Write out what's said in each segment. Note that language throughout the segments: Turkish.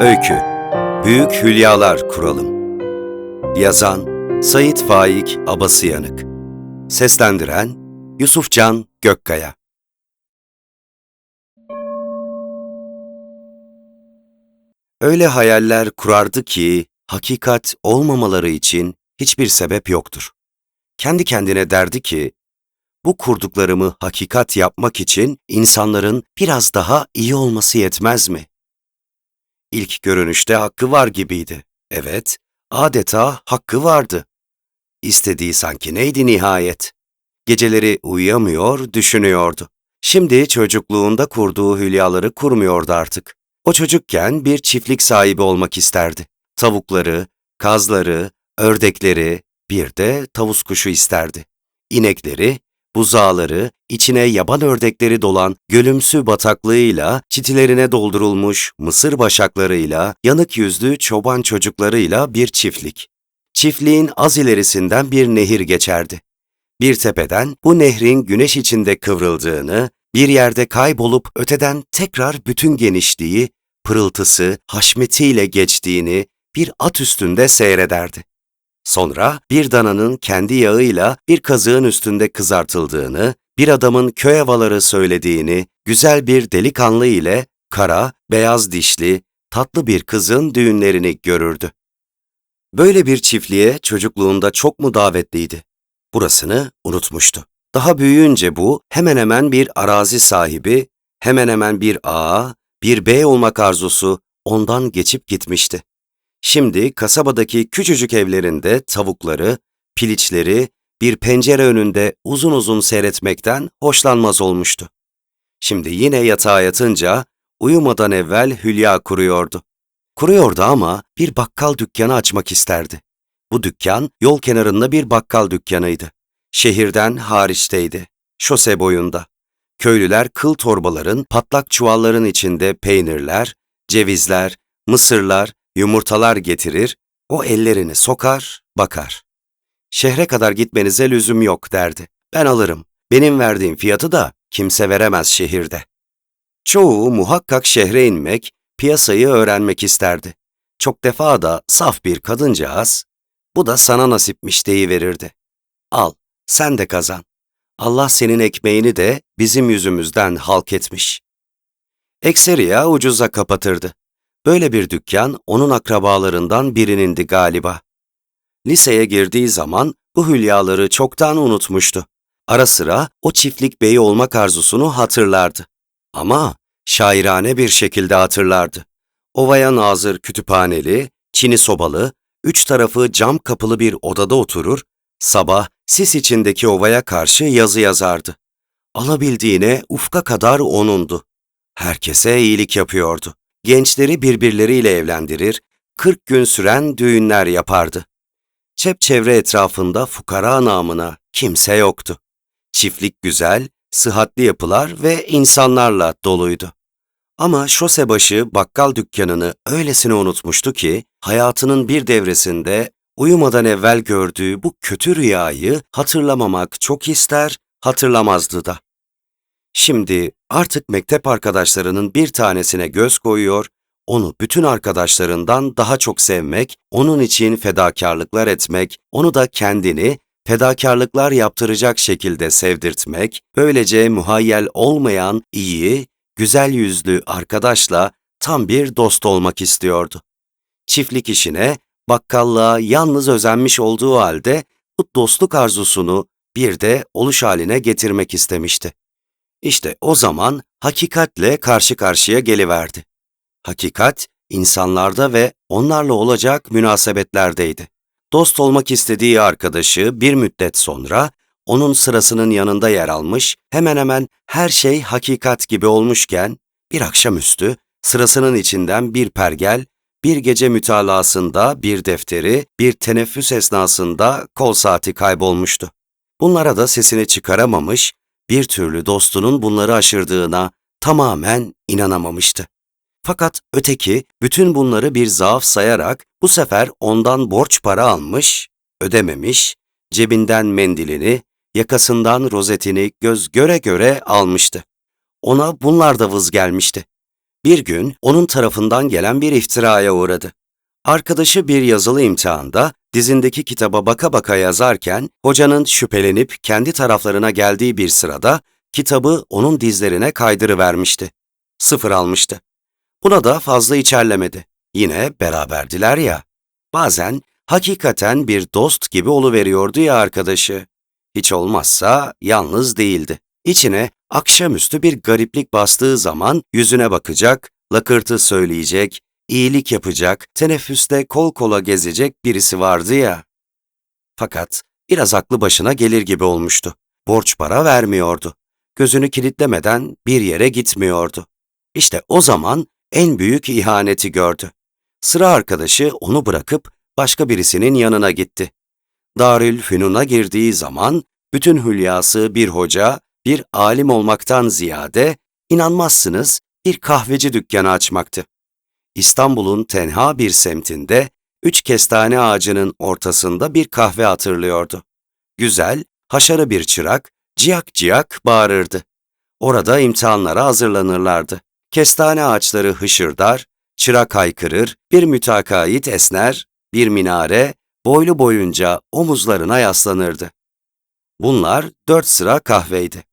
Öykü Büyük Hülyalar Kuralım Yazan Sayit Faik Abasıyanık Seslendiren Yusufcan Gökkaya Öyle hayaller kurardı ki hakikat olmamaları için hiçbir sebep yoktur. Kendi kendine derdi ki, bu kurduklarımı hakikat yapmak için insanların biraz daha iyi olması yetmez mi? İlk görünüşte hakkı var gibiydi. Evet, adeta hakkı vardı. İstediği sanki neydi nihayet? Geceleri uyuyamıyor, düşünüyordu. Şimdi çocukluğunda kurduğu hülyaları kurmuyordu artık. O çocukken bir çiftlik sahibi olmak isterdi. Tavukları, kazları, ördekleri, bir de tavus kuşu isterdi. İnekleri, buzağları, içine yaban ördekleri dolan gölümsü bataklığıyla, çitilerine doldurulmuş mısır başaklarıyla, yanık yüzlü çoban çocuklarıyla bir çiftlik. Çiftliğin az ilerisinden bir nehir geçerdi. Bir tepeden bu nehrin güneş içinde kıvrıldığını, bir yerde kaybolup öteden tekrar bütün genişliği, pırıltısı, haşmetiyle geçtiğini bir at üstünde seyrederdi. Sonra bir dananın kendi yağıyla bir kazığın üstünde kızartıldığını, bir adamın köy havaları söylediğini, güzel bir delikanlı ile kara, beyaz dişli, tatlı bir kızın düğünlerini görürdü. Böyle bir çiftliğe çocukluğunda çok mu davetliydi? Burasını unutmuştu. Daha büyüyünce bu hemen hemen bir arazi sahibi, hemen hemen bir ağa, bir bey olmak arzusu ondan geçip gitmişti. Şimdi kasabadaki küçücük evlerinde tavukları, piliçleri bir pencere önünde uzun uzun seyretmekten hoşlanmaz olmuştu. Şimdi yine yatağa yatınca uyumadan evvel hülya kuruyordu. Kuruyordu ama bir bakkal dükkanı açmak isterdi. Bu dükkan yol kenarında bir bakkal dükkanıydı. Şehirden hariçteydi. Şose boyunda. Köylüler kıl torbaların, patlak çuvalların içinde peynirler, cevizler, mısırlar, yumurtalar getirir, o ellerini sokar, bakar. Şehre kadar gitmenize lüzum yok derdi. Ben alırım. Benim verdiğim fiyatı da kimse veremez şehirde. Çoğu muhakkak şehre inmek, piyasayı öğrenmek isterdi. Çok defa da saf bir kadıncağız, bu da sana nasipmiş deyiverirdi. Al, sen de kazan. Allah senin ekmeğini de bizim yüzümüzden halk etmiş. Ekseriya ucuza kapatırdı. Böyle bir dükkan onun akrabalarından birinindi galiba. Liseye girdiği zaman bu hülyaları çoktan unutmuştu. Ara sıra o çiftlik beyi olmak arzusunu hatırlardı. Ama şairane bir şekilde hatırlardı. Ovaya nazır kütüphaneli, çini sobalı, üç tarafı cam kapılı bir odada oturur, sabah sis içindeki ovaya karşı yazı yazardı. Alabildiğine ufka kadar onundu. Herkese iyilik yapıyordu gençleri birbirleriyle evlendirir, 40 gün süren düğünler yapardı. Çepçevre etrafında fukara namına kimse yoktu. Çiftlik güzel, sıhhatli yapılar ve insanlarla doluydu. Ama şosebaşı bakkal dükkanını öylesine unutmuştu ki, hayatının bir devresinde uyumadan evvel gördüğü bu kötü rüyayı hatırlamamak çok ister, hatırlamazdı da. Şimdi artık mektep arkadaşlarının bir tanesine göz koyuyor, onu bütün arkadaşlarından daha çok sevmek, onun için fedakarlıklar etmek, onu da kendini fedakarlıklar yaptıracak şekilde sevdirtmek, böylece muhayyel olmayan iyi, güzel yüzlü arkadaşla tam bir dost olmak istiyordu. Çiftlik işine, bakkallığa yalnız özenmiş olduğu halde bu dostluk arzusunu bir de oluş haline getirmek istemişti. İşte o zaman hakikatle karşı karşıya geliverdi. Hakikat, insanlarda ve onlarla olacak münasebetlerdeydi. Dost olmak istediği arkadaşı bir müddet sonra onun sırasının yanında yer almış, hemen hemen her şey hakikat gibi olmuşken bir akşamüstü sırasının içinden bir pergel, bir gece mütalasında bir defteri, bir teneffüs esnasında kol saati kaybolmuştu. Bunlara da sesini çıkaramamış, bir türlü dostunun bunları aşırdığına tamamen inanamamıştı. Fakat öteki bütün bunları bir zaaf sayarak bu sefer ondan borç para almış, ödememiş, cebinden mendilini, yakasından rozetini göz göre göre almıştı. Ona bunlar da vız gelmişti. Bir gün onun tarafından gelen bir iftiraya uğradı. Arkadaşı bir yazılı imtihanda dizindeki kitaba baka baka yazarken hocanın şüphelenip kendi taraflarına geldiği bir sırada kitabı onun dizlerine kaydırıvermişti. Sıfır almıştı. Buna da fazla içerlemedi. Yine beraberdiler ya. Bazen hakikaten bir dost gibi oluveriyordu ya arkadaşı. Hiç olmazsa yalnız değildi. İçine akşamüstü bir gariplik bastığı zaman yüzüne bakacak, lakırtı söyleyecek, iyilik yapacak, teneffüste kol kola gezecek birisi vardı ya. Fakat biraz aklı başına gelir gibi olmuştu. Borç para vermiyordu. Gözünü kilitlemeden bir yere gitmiyordu. İşte o zaman en büyük ihaneti gördü. Sıra arkadaşı onu bırakıp başka birisinin yanına gitti. Darül Fünun'a girdiği zaman bütün hülyası bir hoca, bir alim olmaktan ziyade inanmazsınız bir kahveci dükkanı açmaktı. İstanbul'un tenha bir semtinde üç kestane ağacının ortasında bir kahve hatırlıyordu. Güzel, haşarı bir çırak ciyak ciyak bağırırdı. Orada imtihanlara hazırlanırlardı. Kestane ağaçları hışırdar, çırak haykırır, bir mütakait esner, bir minare boylu boyunca omuzlarına yaslanırdı. Bunlar dört sıra kahveydi.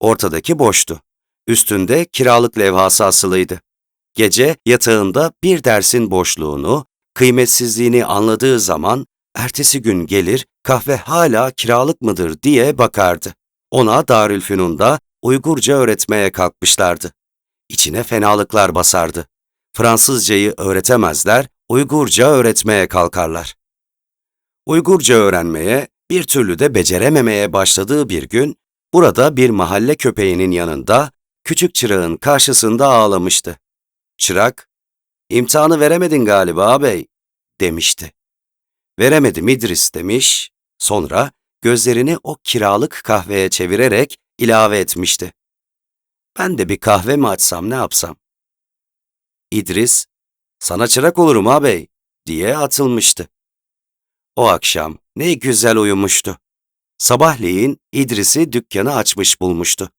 Ortadaki boştu. Üstünde kiralık levhası asılıydı. Gece yatağında bir dersin boşluğunu, kıymetsizliğini anladığı zaman ertesi gün gelir kahve hala kiralık mıdır diye bakardı. Ona Darülfünun'da Uygurca öğretmeye kalkmışlardı. İçine fenalıklar basardı. Fransızcayı öğretemezler, Uygurca öğretmeye kalkarlar. Uygurca öğrenmeye, bir türlü de becerememeye başladığı bir gün, burada bir mahalle köpeğinin yanında, küçük çırağın karşısında ağlamıştı. Çırak, imtihanı veremedin galiba ağabey, demişti. Veremedim İdris demiş, sonra gözlerini o kiralık kahveye çevirerek ilave etmişti. Ben de bir kahve mi açsam ne yapsam? İdris, sana çırak olurum ağabey, diye atılmıştı. O akşam ne güzel uyumuştu. Sabahleyin İdris'i dükkanı açmış bulmuştu.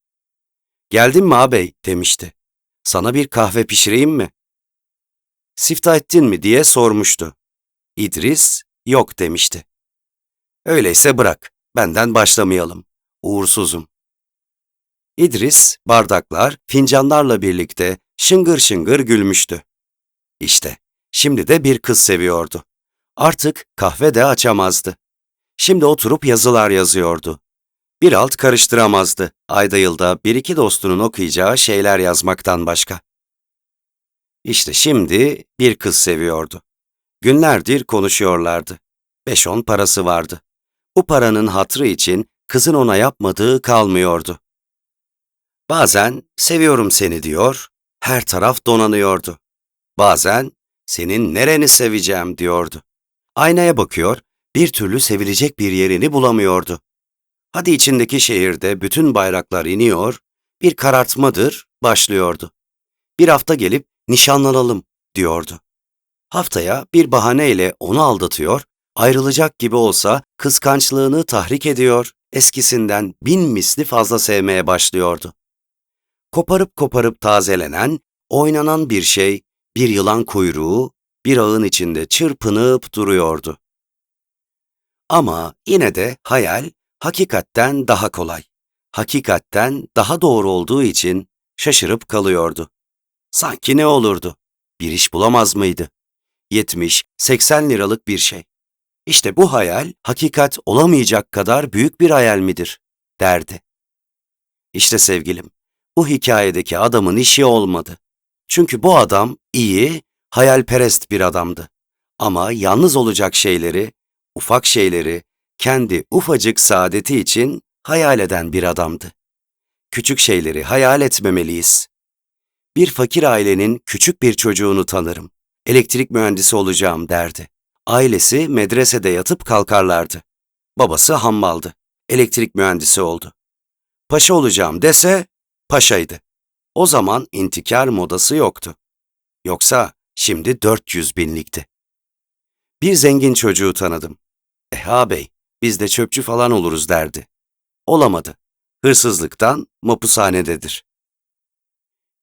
Geldin mi ağabey demişti. Sana bir kahve pişireyim mi? Sifta ettin mi diye sormuştu. İdris yok demişti. Öyleyse bırak, benden başlamayalım. Uğursuzum. İdris, bardaklar, fincanlarla birlikte şıngır şıngır gülmüştü. İşte, şimdi de bir kız seviyordu. Artık kahve de açamazdı. Şimdi oturup yazılar yazıyordu. Bir alt karıştıramazdı, ayda yılda bir iki dostunun okuyacağı şeyler yazmaktan başka. İşte şimdi bir kız seviyordu. Günlerdir konuşuyorlardı. Beş on parası vardı. Bu paranın hatrı için kızın ona yapmadığı kalmıyordu. Bazen seviyorum seni diyor, her taraf donanıyordu. Bazen senin nereni seveceğim diyordu. Aynaya bakıyor, bir türlü sevilecek bir yerini bulamıyordu. Hadi içindeki şehirde bütün bayraklar iniyor, bir karartmadır başlıyordu. Bir hafta gelip nişanlanalım diyordu. Haftaya bir bahaneyle onu aldatıyor, ayrılacak gibi olsa kıskançlığını tahrik ediyor, eskisinden bin misli fazla sevmeye başlıyordu. Koparıp koparıp tazelenen, oynanan bir şey, bir yılan kuyruğu, bir ağın içinde çırpınıp duruyordu. Ama yine de hayal hakikatten daha kolay, hakikatten daha doğru olduğu için şaşırıp kalıyordu. Sanki ne olurdu? Bir iş bulamaz mıydı? 70-80 liralık bir şey. İşte bu hayal hakikat olamayacak kadar büyük bir hayal midir? derdi. İşte sevgilim, bu hikayedeki adamın işi olmadı. Çünkü bu adam iyi, hayalperest bir adamdı. Ama yalnız olacak şeyleri, ufak şeyleri, kendi ufacık saadeti için hayal eden bir adamdı. Küçük şeyleri hayal etmemeliyiz. Bir fakir ailenin küçük bir çocuğunu tanırım. Elektrik mühendisi olacağım derdi. Ailesi medresede yatıp kalkarlardı. Babası hammaldı. Elektrik mühendisi oldu. Paşa olacağım dese paşaydı. O zaman intikar modası yoktu. Yoksa şimdi 400 binlikti. Bir zengin çocuğu tanıdım. Eh ağabey, biz de çöpçü falan oluruz derdi. Olamadı. Hırsızlıktan mapushanededir.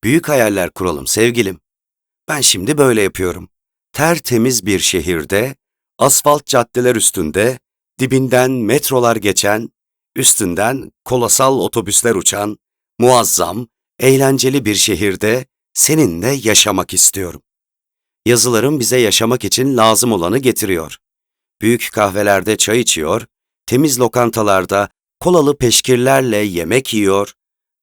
Büyük hayaller kuralım sevgilim. Ben şimdi böyle yapıyorum. Tertemiz bir şehirde, asfalt caddeler üstünde, dibinden metrolar geçen, üstünden kolosal otobüsler uçan, muazzam, eğlenceli bir şehirde seninle yaşamak istiyorum. Yazılarım bize yaşamak için lazım olanı getiriyor. Büyük kahvelerde çay içiyor, temiz lokantalarda kolalı peşkirlerle yemek yiyor,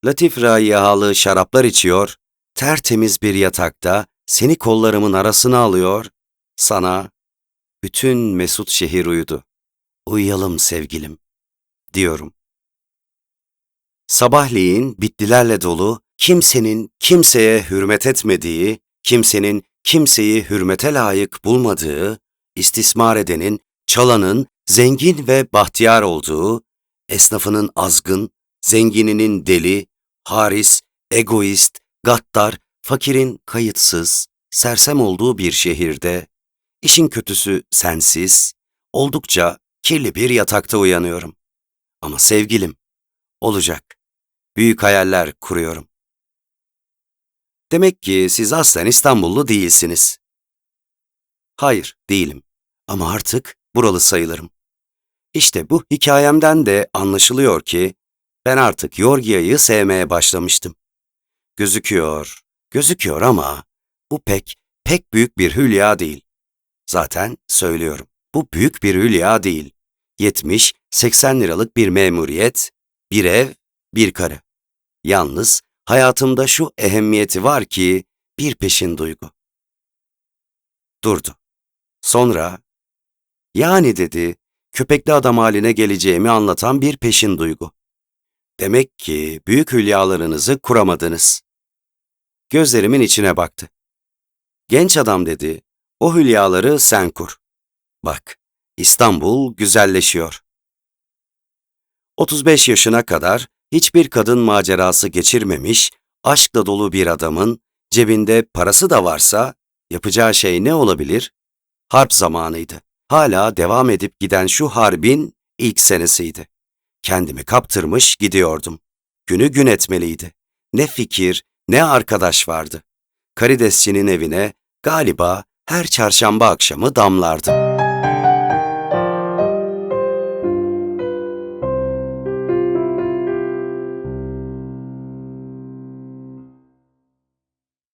latif raihalı şaraplar içiyor, tertemiz bir yatakta seni kollarımın arasına alıyor, sana bütün mesut şehir uyudu. Uyuyalım sevgilim, diyorum. Sabahleyin bitlilerle dolu, kimsenin kimseye hürmet etmediği, kimsenin kimseyi hürmete layık bulmadığı, istismar edenin, çalanın zengin ve bahtiyar olduğu, esnafının azgın, zengininin deli, haris, egoist, gaddar, fakirin kayıtsız, sersem olduğu bir şehirde, işin kötüsü sensiz, oldukça kirli bir yatakta uyanıyorum. Ama sevgilim, olacak. Büyük hayaller kuruyorum. Demek ki siz aslen İstanbullu değilsiniz. Hayır, değilim. Ama artık buralı sayılırım. İşte bu hikayemden de anlaşılıyor ki ben artık Yorgia'yı sevmeye başlamıştım. Gözüküyor, gözüküyor ama bu pek, pek büyük bir hülya değil. Zaten söylüyorum, bu büyük bir hülya değil. 70-80 liralık bir memuriyet, bir ev, bir karı. Yalnız hayatımda şu ehemmiyeti var ki bir peşin duygu. Durdu. Sonra, yani dedi, köpekli adam haline geleceğimi anlatan bir peşin duygu. Demek ki büyük hülyalarınızı kuramadınız. Gözlerimin içine baktı. Genç adam dedi, o hülyaları sen kur. Bak, İstanbul güzelleşiyor. 35 yaşına kadar hiçbir kadın macerası geçirmemiş, aşkla dolu bir adamın cebinde parası da varsa yapacağı şey ne olabilir? Harp zamanıydı. Hala devam edip giden şu harbin ilk senesiydi. Kendimi kaptırmış gidiyordum. Günü gün etmeliydi. Ne fikir, ne arkadaş vardı. Karidesçinin evine galiba her çarşamba akşamı damlardım.